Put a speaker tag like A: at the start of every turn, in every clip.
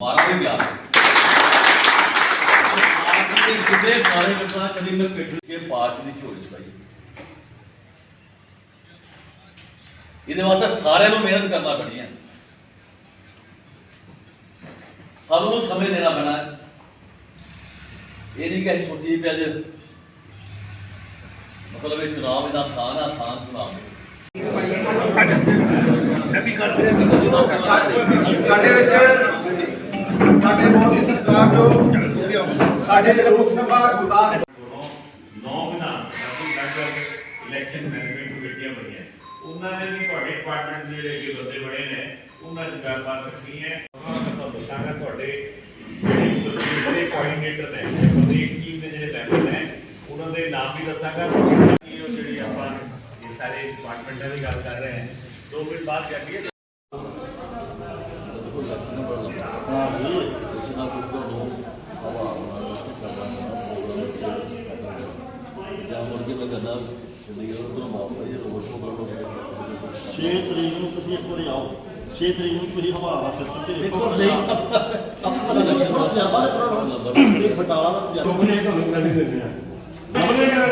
A: ਮਾਰਾ ਵੀ ਪਿਆਰ ਪਾਰਟੀ ਦੇ ਕਿਤੇ ਸਾਰੇ ਕਰਤਾ ਕਦੀ ਮੈਂ ਪਿੱਠ ਕੇ ਪਾਰਟੀ ਦੀ ਝੋਲੀ ਪਾਈ। ਇਹਦੇ ਵਾਸਤੇ ਸਾਰਿਆਂ ਨੂੰ ਮਿਹਨਤ ਕਰਨਾ ਪੈਣੀ ਹੈ। ਸਭ ਨੂੰ ਸਮੇਂ ਦੇਣਾ ਪੈਣਾ ਇਹ ਨਹੀਂ ਕਿ ਅਸੀਂ ਸੋਚੀ ਪਿਆ ਜੇ ਮਤਲਬ ਇਹ ਚੁਣਾਵ ਇਹਦਾ ਆਸਾਨ ਆਸਾਨ ਚੁਣਾਵ ਹੈ।
B: ਸਾਡੇ ਵਿੱਚ ਸਾਡੇ ਬਹੁਤ ਹੀ ਸਰਕਾਰ ਜੋ ਸਾਡੇ ਜਿਹੜੇ ਮੁੱਖ ਸਭਾ ਗੁਰਦਾਸ
C: ਨੌ ਵਿਧਾਨ ਸਭਾ ਦੀ ਲਗਭਗ ਇਲੈਕਸ਼ਨ ਮੈਨੇਜਮੈਂਟ ਕਮੇਟੀਆਂ ਬਣੀਆਂ ਉਹਨਾਂ ਨੇ ਵੀ ਤੁਹਾਡੇ ਡਿਪਾਰਟਮੈਂਟ ਦੇ ਜਿਹੜੇ ਅੱਗੇ ਬੰਦੇ ਬਣੇ ਨੇ, ਉਹਨਾਂ 'ਚ ਗੱਲਬਾਤ ਰੱਖਣੀ ਹੈ। ਉਹਨਾਂ ਨੂੰ ਤੁਹਾਨੂੰ ਦੱਸਾਂਗਾ ਤੁਹਾਡੇ ਜਿਹੜੇ ਜਿਹੜੇ ਕੋਆਰਡੀਨੇਟਰ ਨੇ ਪ੍ਰਤੇਕ ਟੀਮ ਦੇ ਜਿਹੜੇ ਮੈਂਬਰ ਨੇ, ਉਹਨਾਂ ਦੇ ਨਾਮ ਵੀ ਦੱਸਾਂਗਾ। ਤੇ ਕਿਸ ਤਰ੍ਹਾਂ ਕੀ ਉਹ ਜਿਹੜੀ ਆਪਾਂ ਇਹ ਸਾਰੇ ਡਿਪਾਰਟਮੈਂਟਾਂ ਦੀ ਗੱਲ ਕਰ ਰਹੇ ਹਾਂ। ਦੋ ਮਿੰਟ ਬਾਅਦ ਕਰੀਏ
A: ਦੇਖੋ ਸੱਚ ਨੂੰ ਬੜਾ ਲੰਬਾ ਹਾਂ ਜੀ ਕੁਛ ਨਾ ਕੁਛ ਤੋਂ ਨੂੰ ਹਵਾ ਇਸ ਕਰਦਾ ਜਾਂ ਮੁਰਗੇ ਮੈਂ ਕਹਿੰਦਾ ਜਿੰਦਗੀ ਉਹ ਤੋਂ ਮਾਫ ਹੈ ਰੋਜ਼ ਤੋਂ ਬੜਾ
D: 6 ਤਰੀਕ ਨੂੰ ਤੁਸੀਂ ਇੱਕ ਵਾਰੀ ਆਓ। 6 ਤਰੀਕ ਨੂੰ ਤੁਸੀਂ ਹਵਾ ਦਾ ਸਿਸਟਮ ਤੇ
B: ਦੇਖੋ। ਸਹੀ।
D: ਆਪਾਂ ਦਾ ਤਜਰਬਾ ਦਾ ਕਰੋ ਇਹ ਬਟਾਲਾ ਦਾ ਤਜਰਬਾ।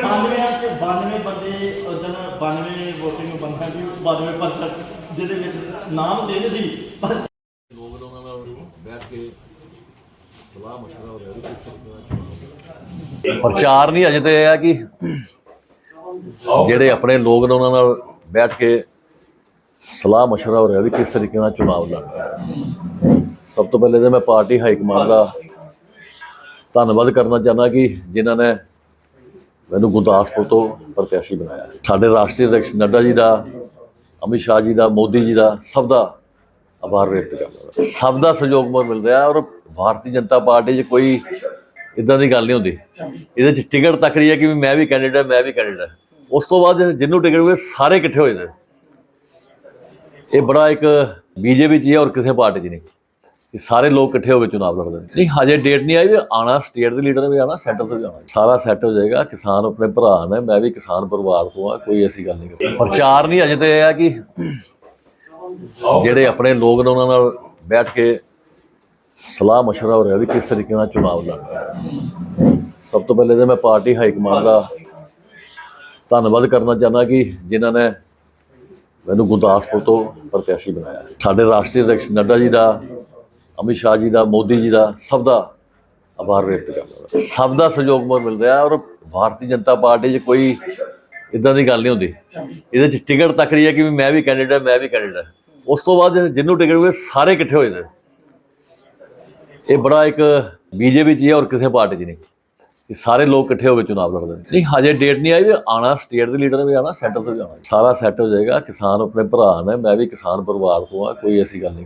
D: ਬਾਨਵੇਂ ਚ 92 ਬੰਦੇ ਉਸ ਦਿਨ 92 ਵੋਟਿੰਗ ਬੰਦਾ ਸੀ 92 ਪਰਸੈਂਟ ਜਿਹਦੇ ਵਿੱਚ ਨਾਮ ਦੇਣੇ ਸੀ ਪਰ
A: ਲੋਕ ਉਹਨਾਂ ਨਾਲ ਬੈਠ ਕੇ ਸਲਾਹ ਮਸ਼ਵਰਾ ਹੋ ਕਿਸ ਤਰੀਕੇ ਨਾਲ ਪ੍ਰਚਾਰ ਨਹੀਂ, ਅਜੇ ਤੇ ਇਹ ਹੈ ਕਿ ਜਿਹੜੇ ਆਪਣੇ ਲੋਕ ਨੇ ਉਹਨਾਂ ਨਾਲ ਬੈਠ ਕੇ ਸਲਾਹ ਮਸ਼ਵਰਾ ਹੋ ਰਿਹਾ ਵੀ ਕਿਸ ਤਰੀਕੇ ਨਾਲ ਚੁਣਾਵ ਲੜਨਾ। ਸਭ ਤੋਂ ਪਹਿਲੇ ਤਾਂ ਮੈਂ ਪਾਰਟੀ ਹਾਈ ਕਮਾਂਡ ਦਾ ਧੰਨਵਾਦ ਕਰਨਾ ਚਾਹੁੰਦਾ ਕਿ ਜਿਨ੍ਹਾਂ ਨੇ ਮੈਨੂੰ ਗੁਰਦਾਸਪੁਰ ਤੋਂ ਪ੍ਰਤਿਆਸ਼ੀ ਬਣਾਇਆ। ਸਾਡੇ ਰਾਸ਼ਟਰੀ ਅਧਿਕਸ਼ ਨੱਡਾ ਜੀ ਦਾ, ਅਮਿਤ ਸ਼ਾਹ ਜੀ ਦਾ, ਮੋਦੀ ਜੀ ਦਾ, ਸਭ ਦਾ ਆਭਾਰ ਵਿਅਕਤ ਕਰਦਾ ਸਭ ਦਾ ਸਹਿਯੋਗ ਮਿਲ ਰਿਹਾ ਔਰ ਭਾਰਤੀ ਜਨਤਾ ਪਾਰਟੀ 'ਚ ਕੋਈ ਇਦਾਂ ਦੀ ਗੱਲ ਨਹੀਂ ਹੁੰਦੀ। ਇਹਦੇ 'ਚ ਟਿਕਟ ਤੱਕ ਰਹੀ ਹੈ ਕਿ ਵੀ ਮੈਂ ਵੀ ਕੈਂਡੀਡੇਟ ਮੈਂ ਵੀ ਕੈਂਡੀਡੇਟ ਉਸ ਤੋਂ ਬਾਅਦ ਜਿੰਨੂੰ ਟਿਕਟ ਹੋਵੇ ਸਾਰੇ ਇਕੱਠੇ ਹੋ ਜਾਂਦੇ ਇਹ ਬੜਾ ਇੱਕ ਬੀਜੇਪੀ 'ਚ ਹੀ ਹੈ ਔਰ ਕਿਸੇ ਪਾਰਟੀ 'ਚ ਨਹੀਂ। ਕਿ ਸਾਰੇ ਲੋਕ ਇਕੱਠੇ ਹੋ ਕੇ ਚੁਣਾਵ ਲੜਦੇ ਨੇ। ਨਹੀਂ, ਹਜੇ ਡੇਟ ਨਹੀਂ ਆਈ ਵੀ ਆਣਾ ਸਟੇਟ ਦੇ ਲੀਡਰ ਵੀ ਆਣਾ ਸੈਂਟਰ ਤੋਂ ਵੀ ਆਉਣਾ। ਸਾਰਾ ਸੈੱਟ ਹੋ ਜਾਏਗਾ, ਕਿਸਾਨ ਆਪਣੇ ਭਰਾ ਨੇ, ਮੈਂ ਵੀ ਕਿਸਾਨ ਪਰਿਵਾਰ ਤੋਂ ਆ ਕੋਈ ਐਸੀ ਗੱਲ ਨਹੀਂ। ਪ੍ਰਚਾਰ ਨਹੀਂ, ਅਜੇ ਤੇ ਇਹ ਆ ਕਿ ਜਿਹੜੇ ਆਪਣੇ ਲੋਕ ਨੇ ਉਹਨਾਂ ਨਾਲ ਬੈਠ ਕੇ ਸਲਾਹ ਮਸ਼ਵਰਾ ਹੋ ਰਿਹਾ ਵੀ ਕਿਸ ਤਰੀਕੇ ਨਾਲ ਚੁਣਾਵ ਲੜਨਾ ਸਭ ਤੋਂ ਪਹਿਲੇ ਤਾਂ ਮੈਂ ਪਾਰਟੀ ਹਾਈ ਕਮਾਂਡ ਦਾ ਧੰਨਵਾਦ ਕਰਨਾ ਚਾਹੁੰਦਾ ਕਿ ਜਿਨ੍ਹਾਂ ਨੇ ਮੈਨੂੰ ਗੁਰਦਾਸਪੁਰ ਤੋਂ ਪ੍ਰਤਿਆਸ਼ੀ ਬਣਾਇਆ। ਸਾਡੇ ਰਾਸ਼ਟਰੀ ਅਧਿਕਸ਼ ਨੱਡਾ ਜੀ ਦਾ, ਅਮਿਤ ਸ਼ਾਹ ਜੀ ਦਾ, ਮੋਦੀ ਜੀ ਦਾ ਸਭ ਦਾ ਆਭਾਰ ਵਿਅਕਤ ਕਰਦਾ ਸਭ ਦਾ ਸਹਿਯੋਗ ਮੋਰ ਮਿਲ ਰਿਹਾ ਔਰ ਭਾਰਤੀ ਜਨਤਾ ਪਾਰਟੀ 'ਚ ਕੋਈ ਇਦਾਂ ਦੀ ਗੱਲ ਨਹੀਂ ਹੁੰਦੀ। ਇਹਦੇ 'ਚ ਟਿਕਟ ਤੱਕ ਰਹੀ ਹੈ ਕਿ ਵੀ ਮੈਂ ਵੀ ਕੈਂਡੀਡੇਟ ਮੈਂ ਵੀ ਕੈਂਡੀਡੇਟ ਉਸ ਤੋਂ ਬਾਅਦ ਜਿਹਨੂੰ ਟਿਕਟ ਹੋਵੇ ਸਾਰੇ ਇਕੱਠੇ ਹੋ ਜਾਂਦੇ ਇਹ ਬੜਾ ਇੱਕ ਬੀਜੇਪੀ 'ਚ ਹੀ ਹੈ ਔਰ ਕਿਸੇ ਪਾਰਟੀ 'ਚ ਨਹੀਂ। ਕਿ ਸਾਰੇ ਲੋਕ ਇਕੱਠੇ ਹੋ ਕੇ ਚੁਣਾਵ ਲੜਦੇ ਨੇ। ਨਹੀਂ, ਹਜੇ ਡੇਟ ਨਹੀਂ ਆਈ ਵੀ ਆਣਾ ਸਟੇਟ ਦੇ ਲੀਡਰ ਨੇ ਵੀ ਆਣਾ ਸੈਂਟਰ ਤੋਂ ਵੀ ਆਉਣਾ। ਸਾਰਾ ਸੈੱਟ ਹੋ ਜਾਏਗਾ, ਕਿਸਾਨ ਆਪਣੇ ਭਰਾ ਨੇ, ਮੈਂ ਵੀ ਕਿਸਾਨ ਪਰਿਵਾਰ ਤੋਂ ਆ ਕੋਈ ਐਸੀ ਗੱਲ ਨਹੀਂ